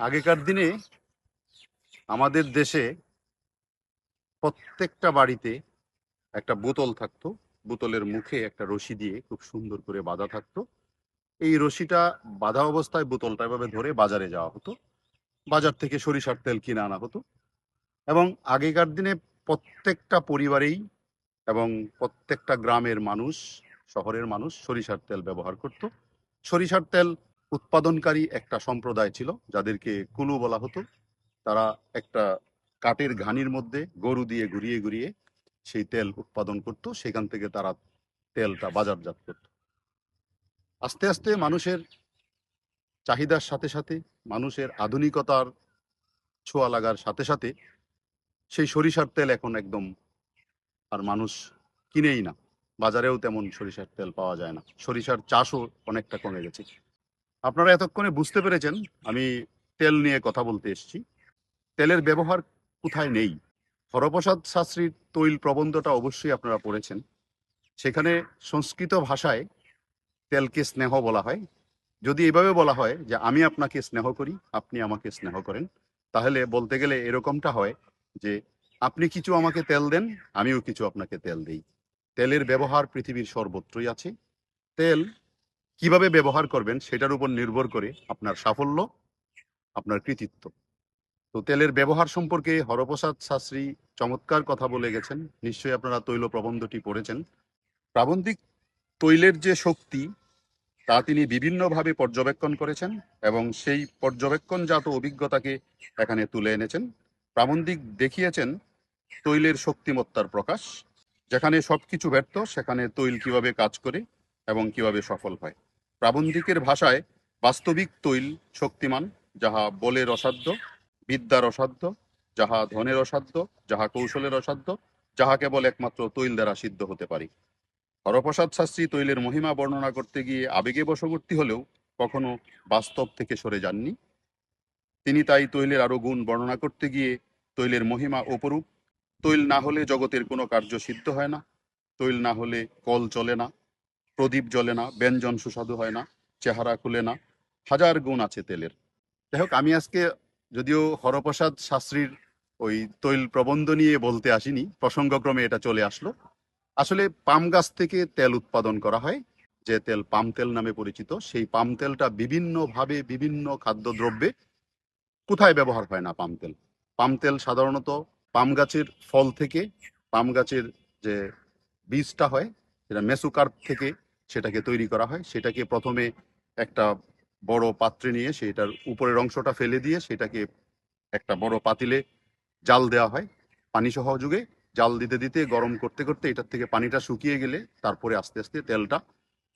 আগেকার দিনে আমাদের দেশে প্রত্যেকটা বাড়িতে একটা বোতল থাকতো। বোতলের মুখে একটা রশি দিয়ে খুব সুন্দর করে বাঁধা থাকতো। এই রশিটা বাঁধা অবস্থায় বোতলটা এভাবে ধরে বাজারে যাওয়া হতো। বাজার থেকে সরিষার তেল কিনে আনা হতো। এবং আগেকার দিনে প্রত্যেকটা পরিবারেই এবং প্রত্যেকটা গ্রামের মানুষ, শহরের মানুষ সরিষার তেল ব্যবহার করত। সরিষার তেল উৎপাদনকারী একটা সম্প্রদায় ছিল, যাদেরকে কুলু বলা হতো। তারা একটা কাঠের ঘানির মধ্যে গরু দিয়ে ঘুরিয়ে ঘুরিয়ে সেই তেল উৎপাদন করত, সেখান থেকে তারা তেলটা বাজারজাত করত। আস্তে আস্তে মানুষের চাহিদার সাথে সাথে, মানুষের আধুনিকতার ছোঁয়া লাগার সাথে সাথে সেই সরিষার তেল এখন একদম আর মানুষ কিনেই না। বাজারেও তেমন সরিষার তেল পাওয়া যায় না। সরিষার চাষও অনেকটা কমে গেছে। আপনারা এতক্ষণে বুঝতে পেরেছেন, আমি তেল নিয়ে কথা বলতে এসেছি। তেলের ব্যবহার কোথায় নেই? হরপ্রসাদ শাস্ত্রীর তৈল প্রবন্ধটা অবশ্যই আপনারা পড়েছেন। সেখানে সংস্কৃত ভাষায় তেলকে স্নেহ বলা হয়। যদি এভাবে বলা হয় যে আমি আপনাকে স্নেহ করি, আপনি আমাকে স্নেহ করেন, তাহলে বলতে গেলে এরকমটা হয় যে আপনি কিছু আমাকে তেল দেন, আমিও কিছু আপনাকে তেল দেই। তেলের ব্যবহার পৃথিবীর সর্বত্রই আছে। তেল কীভাবে ব্যবহার করবেন সেটার উপর নির্ভর করে আপনার সাফল্য, আপনার কৃতিত্ব। তো তেলের ব্যবহার সম্পর্কে হরপ্রসাদ শাস্ত্রী চমৎকার কথা বলে গেছেন। নিশ্চয়ই আপনারা তৈল প্রবন্ধটি পড়েছেন। প্রাবন্ধিক তৈলের যে শক্তি, তা তিনি বিভিন্নভাবে পর্যবেক্ষণ করেছেন এবং সেই পর্যবেক্ষণজাত অভিজ্ঞতাকে এখানে তুলে এনেছেন। প্রাবন্ধিক দেখিয়েছেন তৈলের শক্তিমত্তার প্রকাশ, যেখানে সবকিছু ব্যর্থ, সেখানে তৈল কীভাবে কাজ করে এবং কীভাবে সফল হয়। প্রাবন্ধিকের ভাষায় বাস্তবিক তৈল শক্তিমান, যাহা বলের অসাধ্য, বিদ্যার অসাধ্য, যাহা ধনের অসাধ্য, যাহা কৌশলের অসাধ্য, যাহা কেবল একমাত্র তৈল দ্বারা সিদ্ধ হতে পারে। হরপ্রসাদ শাস্ত্রী তৈলের মহিমা বর্ণনা করতে গিয়ে আবেগে বশবর্তী হলেও কখনো বাস্তব থেকে সরে যাননি। তিনি তাই তৈলের আরও গুণ বর্ণনা করতে গিয়ে তৈলের মহিমা অপরূপ। তৈল না হলে জগতের কোনো কার্য সিদ্ধ হয় না। তৈল না হলে কল চলে না। প্রদীপ জ্বলে না, ব্যঞ্জন সুস্বাদু হয় না, চেহারা খুলে না, হাজার গুণ আছে তেলের। যাই হোক, আমি আজকে যদিও হরপ্রসাদ শাস্ত্রীর ওই তৈল প্রবন্ধ নিয়ে বলতে আসিনি, প্রসঙ্গক্রমে এটা চলে আসলো। আসলে পাম গাছ থেকে তেল উৎপাদন করা হয়, যে তেল পাম তেল নামে পরিচিত, সেই পাম তেলটা বিভিন্নভাবে বিভিন্ন খাদ্যদ্রব্যে কোথায় ব্যবহার হয় না পাম তেল। পাম তেল সাধারণত পাম গাছের ফল থেকে, পাম গাছের যে বীজটা হয়, সেটা মেসুকার্প থেকে সেটাকে তৈরি করা হয়। সেটাকে প্রথমে একটা বড় পাত্রে নিয়ে সেটার উপরের অংশটা ফেলে দিয়ে সেটাকে একটা বড় পাতিলে জাল দেওয়া হয় পানি সহযোগে জাল দিতে দিতে, গরম করতে করতে এটার থেকে পানিটা শুকিয়ে গেলে তারপরে আস্তে আস্তে তেলটা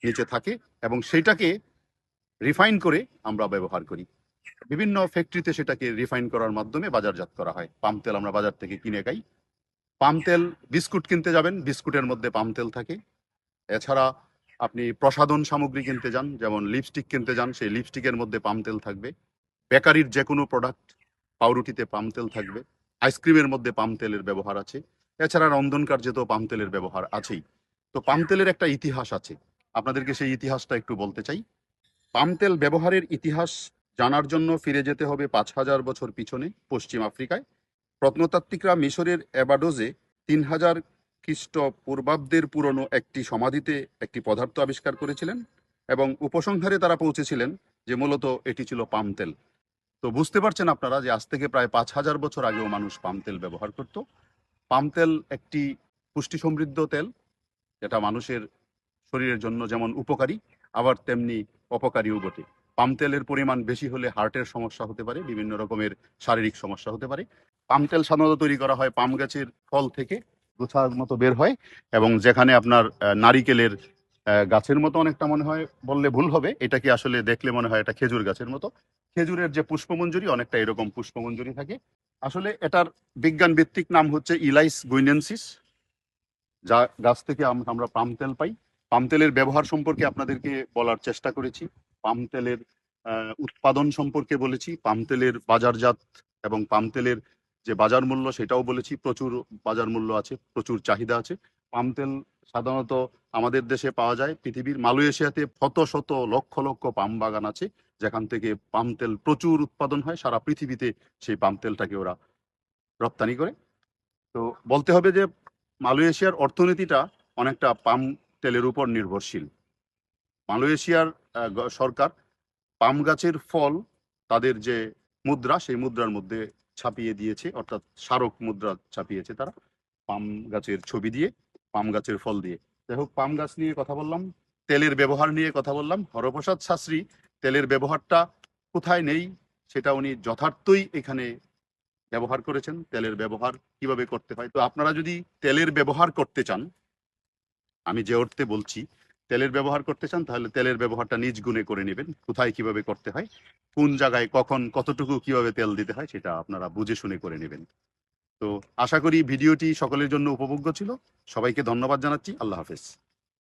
নিচে থাকে এবং সেইটাকে রিফাইন করে আমরা ব্যবহার করি। বিভিন্ন ফ্যাক্টরিতে সেটাকে রিফাইন করার মাধ্যমে বাজারজাত করা হয়। পাম তেল আমরা বাজার থেকে কিনে খাই। পাম তেল, বিস্কুট কিনতে যাবেন, বিস্কুটের মধ্যে পাম তেল থাকে। এছাড়া আপনি প্রসাধন সামগ্রী কিনতে যান, যেমন লিপস্টিক কিনতে যান, সেই লিপস্টিকের মধ্যে পাম তেল থাকবে। বেকারির যে কোনো প্রোডাক্ট পাউরুটিতে পাম তেল থাকবে। আইসক্রিমের মধ্যে পাম তেলের ব্যবহার আছে। এছাড়া রন্ধন কার্যেতেও পাম তেলের ব্যবহার আছেই। তো পাম তেলের একটা ইতিহাস আছে। আপনাদেরকে সেই ইতিহাসটা একটু বলতে চাই। পাম তেল ব্যবহারের ইতিহাস জানার জন্য ফিরে যেতে হবে পাঁচ হাজার বছর পিছনে পশ্চিম আফ্রিকায়। প্রত্নতাত্ত্বিকরা মিশরের অ্যাবাডোজে তিন হাজার খ্রিস্ট পূর্বাব্দের পুরনো একটি সমাধিতে একটি পদার্থ আবিষ্কার করেছিলেন এবং উপসংহারে তারা পৌঁছেছিলেন যে মূলত এটি ছিল পাম তেল। তো বুঝতে পারছেন আপনারা যে আজ থেকে প্রায় পাঁচ হাজার বছর আগেও মানুষ পাম তেল ব্যবহার করত। পাম তেল একটি পুষ্টি সমৃদ্ধ তেল, যেটা মানুষের শরীরের জন্য যেমন উপকারী, আবার তেমনি অপকারীও বটে। পাম তেলের পরিমাণ বেশি হলে হার্টের সমস্যা হতে পারে, বিভিন্ন রকমের শারীরিক সমস্যা হতে পারে। পাম তেল সাধারণত তৈরি করা হয় পাম গাছের ফল থেকে গোছার মতো বের হয় এবং যেখানে আপনার নারিকেলের গাছের মতো অনেকটা মনে হয় বললে ভুল হবে। এটা কি আসলে দেখলে মনে হয় এটা খেজুর গাছের মতো? খেজুরের যে পুষ্পমঞ্জুরি, অনেকটা এরকম পুষ্পমঞ্জুরি থাকে। আসলে এটার বিজ্ঞান ভিত্তিক নাম হচ্ছে ইলাইস গুইনেন্সিস, যা গাছ থেকে আমরা পাম তেল পাই। পাম তেলের ব্যবহার সম্পর্কে আপনাদেরকে বলার চেষ্টা করেছি। পাম তেলের উৎপাদন সম্পর্কে বলেছি। পাম তেলের বাজারজাত এবং পাম তেলের যে বাজার মূল্য সেটাও বলেছি, প্রচুর বাজার মূল্য আছে, প্রচুর চাহিদা আছে। পাম তেল সাধারণত আমাদের দেশে পাওয়া যায়, পৃথিবীর মালয়েশিয়াতে শত শত লক্ষ লক্ষ পাম বাগান আছে, যেখান থেকে পাম তেল প্রচুর উৎপাদন হয়, সারা পৃথিবীতে সেই পাম তেলটাকে ওরা রপ্তানি করে। তো বলতে হবে যে মালয়েশিয়ার অর্থনীতিটা অনেকটা পাম তেলের উপর নির্ভরশীল। মালয়েশিয়ার সরকার পাম গাছের ফল তাদের যে মুদ্রা, সেই মুদ্রার মধ্যে ছাপিয়ে দিয়েছে, অর্থাৎ স্মারক মুদ্রা ছাপিয়েছে তারা পাম গাছের ছবি দিয়ে, পাম গাছের ফল দিয়ে। যাই হোক, পাম গাছ নিয়ে কথা বললাম, তেলের ব্যবহার নিয়ে কথা বললাম। হরপ্রসাদ শাস্ত্রী, তেলের ব্যবহারটা কোথায় নেই সেটা উনি যথার্থই এখানে ব্যবহার করেছেন, তেলের ব্যবহার কীভাবে করতে হয়। তো আপনারা যদি তেলের ব্যবহার করতে চান, আমি যে অর্থে বলছি তেলের ব্যবহার করতে চান, তাহলে তেলের ব্যবহারটা নিজ গুণে করে নেবেন। কোথায় কীভাবে করতে হয়, কোন জায়গায় কখন কতটুকু কীভাবে তেল দিতে হয় সেটা আপনারা বুঝে শুনে করে নেবেন। তো আশা করি ভিডিওটি সকলের জন্য উপভোগ্য ছিল। সবাইকে ধন্যবাদ জানাচ্ছি। আল্লাহ হাফেজ।